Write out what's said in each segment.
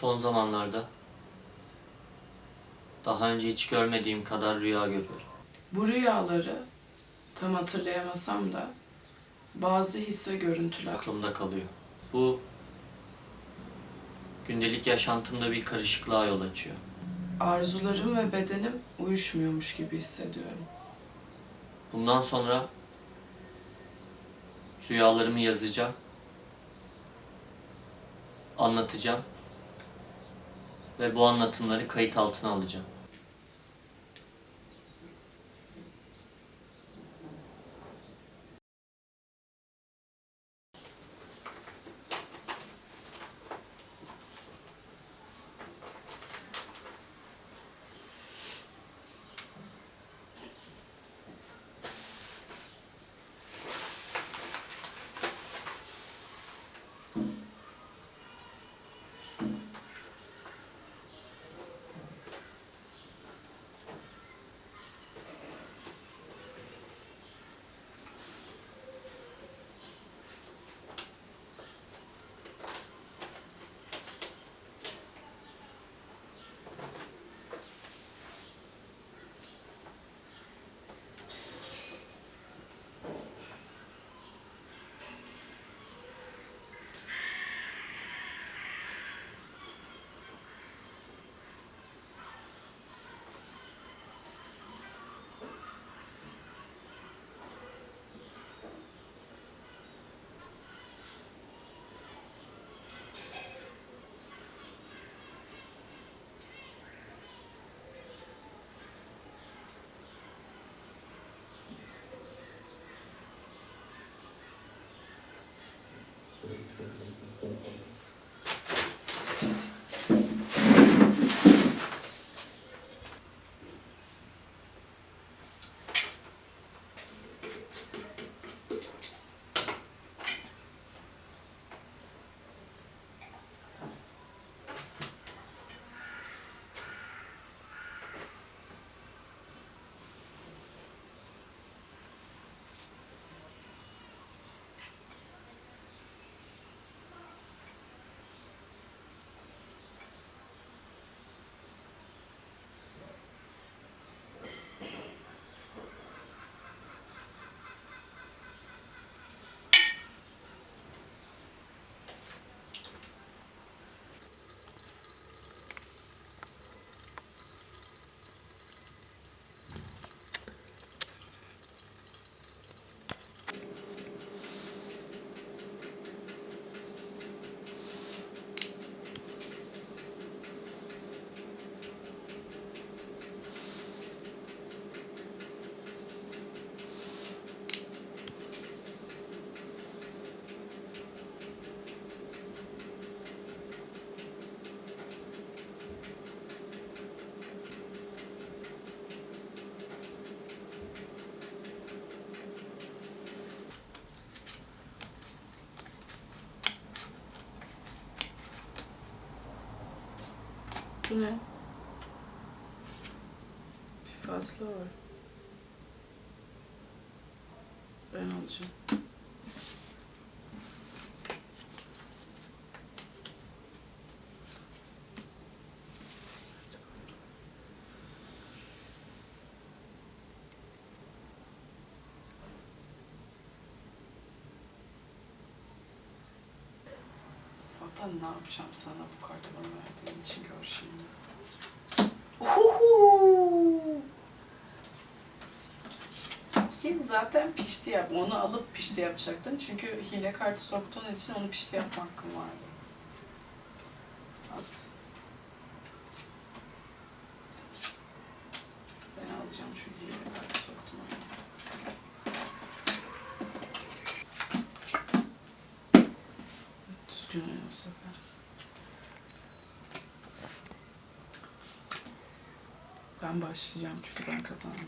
Son zamanlarda daha önce hiç görmediğim kadar rüya görüyorum. Bu rüyaları tam hatırlayamasam da bazı his ve görüntüler Aklımda kalıyor. Bu gündelik yaşantımda bir karışıklığa yol açıyor. arzularım ve bedenim uyuşmuyormuş gibi hissediyorum. Bundan sonra rüyalarımı yazacağım. Anlatacağım. Ve bu anlatımları kayıt altına alacağım. Thank you. Ne? Bir fazla var. Ben alacağım. Zaten ne yapacağım sana bu kartı bana verdiğin için gör şimdi. Uhuhu! Ki zaten pişti yap. Onu alıp pişti yapacaktın. Çünkü hile kartı soktuğun için onu pişti yapma hakkın vardı. At. Ben alacağım şu hile kartı soktum. Düzgün oyna bu sefer. Ben başlayacağım çünkü ben kazandım.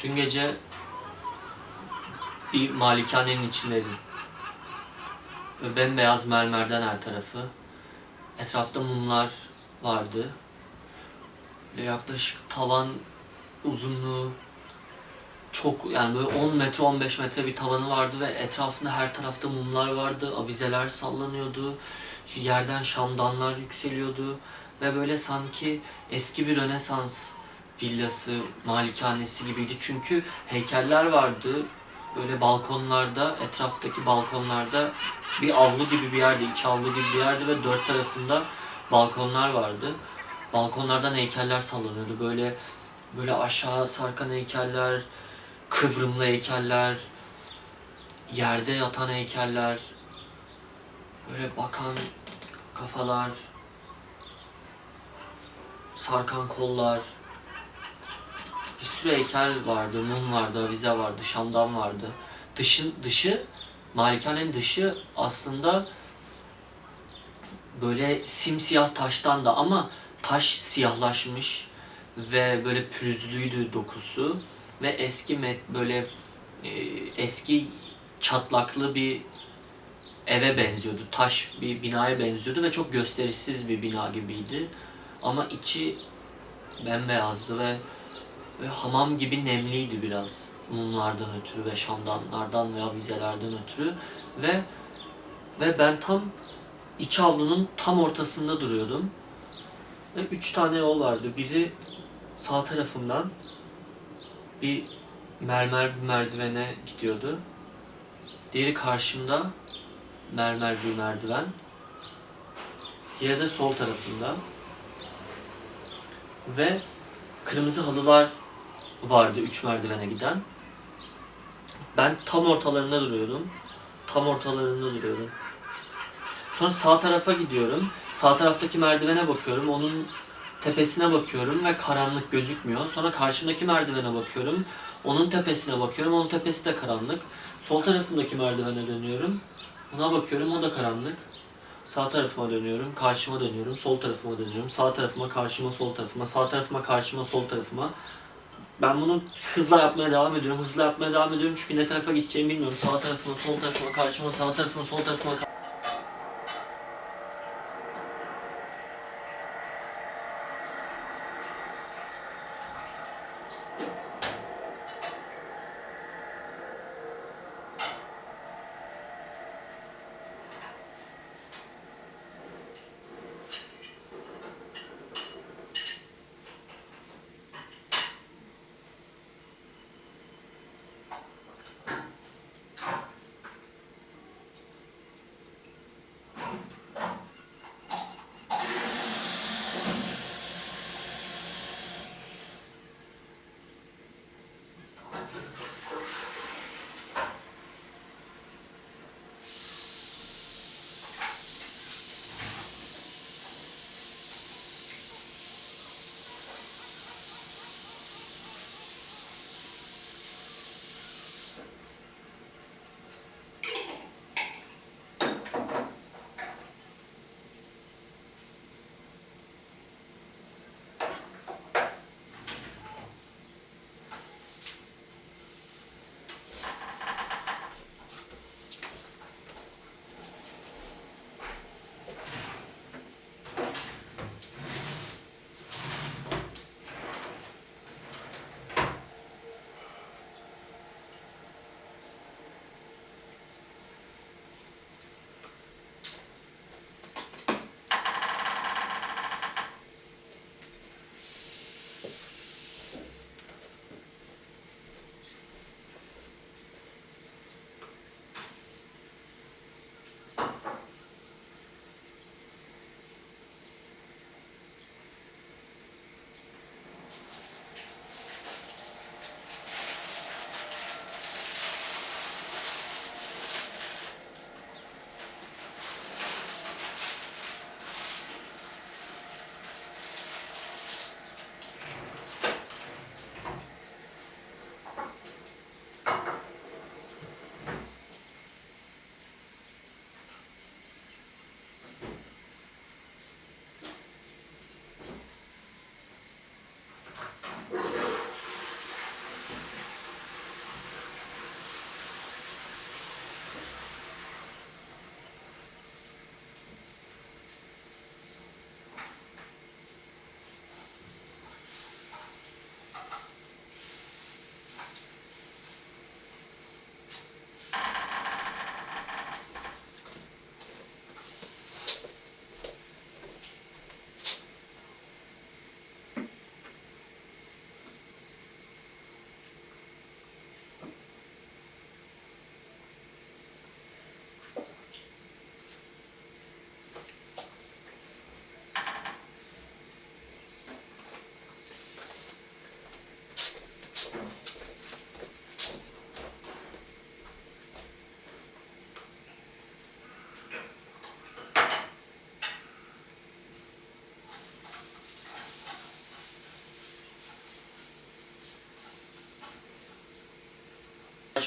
Dün gece bir malikanenin içindeydim. Bembeyaz mermerden her tarafı. Etrafta mumlar vardı. Böyle yaklaşık tavan uzunluğu çok yani böyle 10 metre 15 metre bir tavanı vardı ve etrafında her tarafta mumlar vardı. Avizeler sallanıyordu. Yerden şamdanlar yükseliyordu ve böyle sanki eski bir Rönesans villası, malikanesi gibiydi. Çünkü heykeller vardı. Böyle balkonlarda, etraftaki balkonlarda bir avlu gibi bir yerde, iç avlu gibi bir yerde ve dört tarafında balkonlar vardı. Balkonlardan heykeller sallanıyordu. Böyle böyle aşağı sarkan heykeller, kıvrımlı heykeller, yerde yatan heykeller, böyle bakan kafalar, sarkan kollar, bir sürü heykel vardı, mum vardı, avize vardı, şamdan vardı. Dışın, dışı, malikanenin dışı aslında böyle simsiyah taştan da ama taş siyahlaşmış ve böyle pürüzlüydü dokusu ve eski met, böyle e, eski çatlaklı bir eve benziyordu. Taş bir binaya benziyordu ve çok gösterişsiz bir bina gibiydi. Ama içi bembeyazdı ve, ve hamam gibi nemliydi biraz. Mumlardan ötürü ve şamdanlardan ve avizelerden ötürü ve ve ben tam iç avlunun tam ortasında duruyordum. Ve üç tane yol vardı. Biri sağ tarafımdan bir mermer bir merdivene gidiyordu. Diğeri karşımda mermer bir merdiven. Diğeri de sol tarafında. Ve kırmızı halılar vardı üç merdivene giden. Ben tam ortalarında duruyordum. Tam ortalarında duruyordum. Sonra sağ tarafa gidiyorum. Sağ taraftaki merdivene bakıyorum. Onun tepesine bakıyorum ve karanlık gözükmüyor. Sonra karşımdaki merdivene bakıyorum. Onun tepesine bakıyorum. Onun tepesi de karanlık. Sol tarafımdaki merdivene dönüyorum. Ona bakıyorum. O da karanlık. Sağ tarafıma dönüyorum. Karşıma dönüyorum. Sol tarafıma dönüyorum. Sağ tarafıma, karşıma, sol tarafıma. Sağ tarafıma, karşıma, sol tarafıma. Ben bunu hızla yapmaya devam ediyorum. Hızla yapmaya devam ediyorum çünkü ne tarafa gideceğimi bilmiyorum. Sağ tarafıma, sol tarafıma, karşıma, sağ tarafıma, sol tarafıma.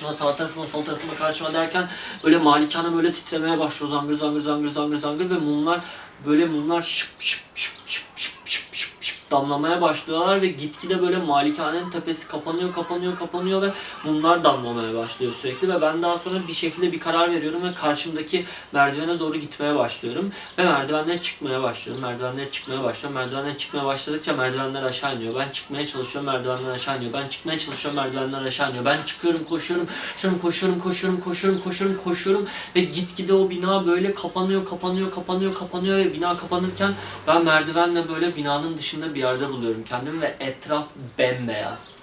karşıma, sağ tarafıma, sol tarafıma karşıma derken böyle malikane böyle titremeye başlıyor zangır zangır zangır zangır zangır ve mumlar böyle mumlar şıp şıp şıp damlamaya başlıyorlar ve gitgide böyle malikanenin tepesi kapanıyor, kapanıyor, kapanıyor ve mumlar damlamaya başlıyor sürekli ve ben daha sonra bir şekilde bir karar veriyorum ve karşımdaki merdivene doğru gitmeye başlıyorum ve merdivenlere çıkmaya başlıyorum. Merdivenlere çıkmaya başlıyorum. Merdivenlere çıkmaya başladıkça merdivenler aşağı iniyor. Ben çıkmaya çalışıyorum, merdivenler aşağı iniyor. Ben çıkmaya çalışıyorum, merdivenler aşağı iniyor. Ben çıkıyorum, koşuyorum, koşuyorum, koşuyorum, koşuyorum, koşuyorum, koşuyorum, koşuyorum ve gitgide o bina böyle kapanıyor, kapanıyor, kapanıyor, kapanıyor ve bina kapanırken ben merdivenle böyle binanın dışında bir yerde buluyorum kendimi ve etraf bembeyaz.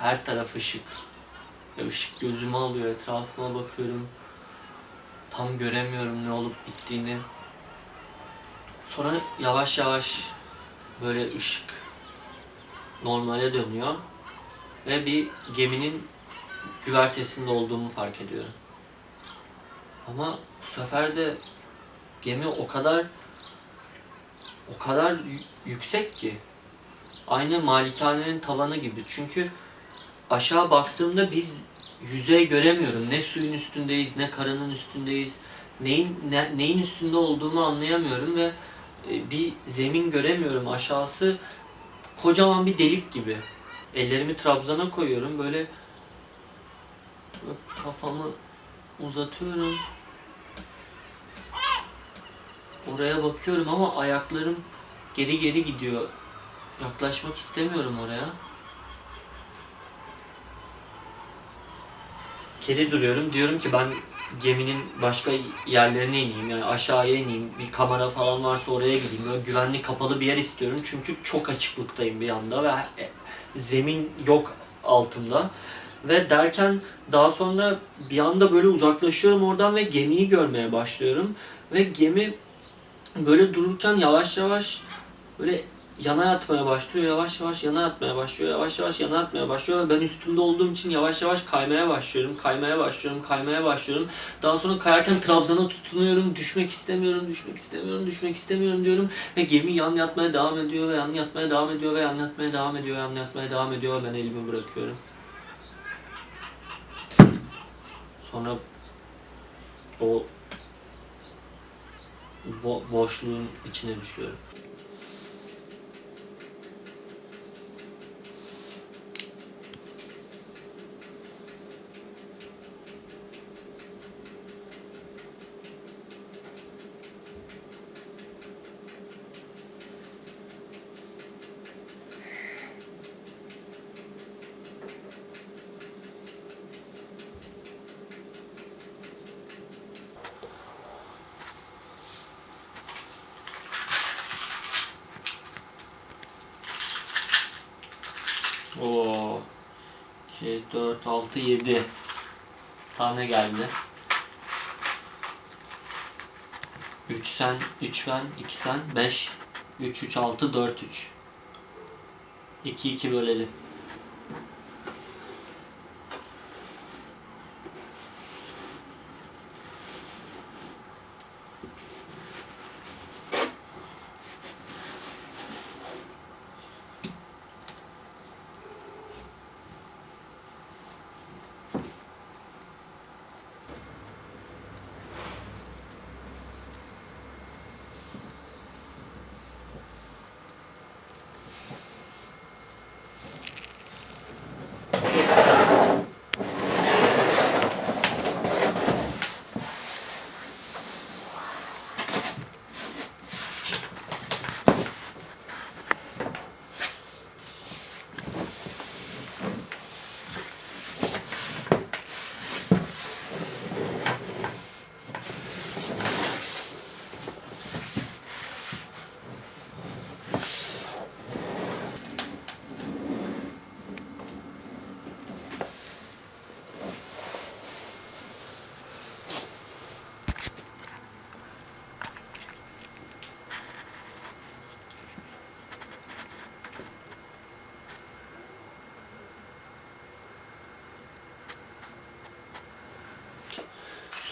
Her taraf ışık. Ve ışık gözümü alıyor, etrafıma bakıyorum. Tam göremiyorum ne olup bittiğini. Sonra yavaş yavaş böyle ışık normale dönüyor ve bir geminin güvertesinde olduğumu fark ediyorum. Ama bu sefer de gemi o kadar o kadar yü- yüksek ki aynı malikanenin tavanı gibi. Çünkü aşağı baktığımda biz yüzey göremiyorum. Ne suyun üstündeyiz, ne karının üstündeyiz. Neyin ne- neyin üstünde olduğumu anlayamıyorum ve e, bir zemin göremiyorum. Aşağısı kocaman bir delik gibi. Ellerimi trabzana koyuyorum. Böyle kafamı uzatıyorum. Oraya bakıyorum ama ayaklarım geri geri gidiyor. Yaklaşmak istemiyorum oraya. Geri duruyorum. Diyorum ki ben geminin başka yerlerine ineyim. Yani aşağıya ineyim. Bir kamera falan varsa oraya gideyim. Böyle güvenli kapalı bir yer istiyorum. Çünkü çok açıklıktayım bir anda ve e, zemin yok altımda. Ve derken daha sonra bir anda böyle uzaklaşıyorum oradan ve gemiyi görmeye başlıyorum. Ve gemi böyle dururken yavaş yavaş böyle yana yatmaya başlıyor. Yavaş yavaş yana yatmaya başlıyor. Yavaş yavaş yana yatmaya başlıyor. Ve ben üstünde olduğum için yavaş yavaş kaymaya başlıyorum. Kaymaya başlıyorum. Kaymaya başlıyorum. Daha sonra kayarken trabzana tutunuyorum. Düşmek istemiyorum. Düşmek istemiyorum. Düşmek istemiyorum diyorum. Ve gemi yan yatmaya devam ediyor. Ve yan yatmaya devam ediyor. Ve yan yatmaya devam ediyor. Yan yatmaya devam ediyor. Ben elimi bırakıyorum. Sonra o bo- boşluğun içine düşüyorum. 2, 4, 6, 7 tane geldi. 3 sen, 3 ben, 2 sen, 5, 3, 3, 6, 4, 3. 2, 2 bölelim.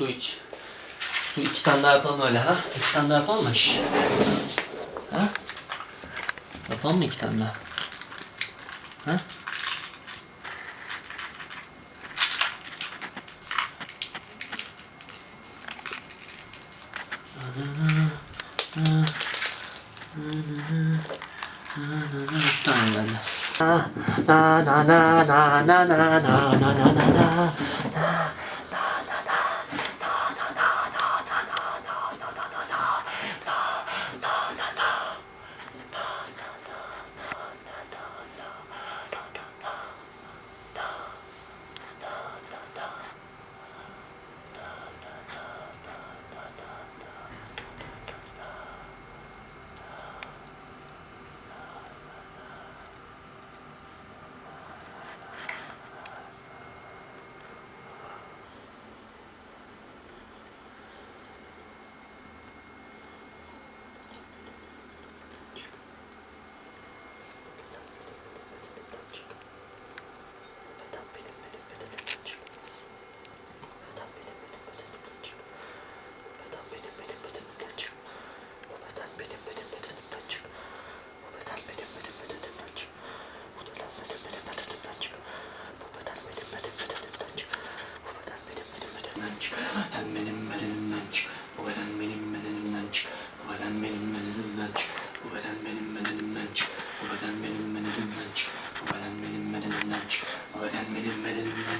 su iç. Su iki tane daha yapalım öyle ha. İki tane daha yapalım mı? Ha? Yapalım mı iki tane daha? Ha? Üç tane geldi. Na na na na na na na na na na minute, minute, minute.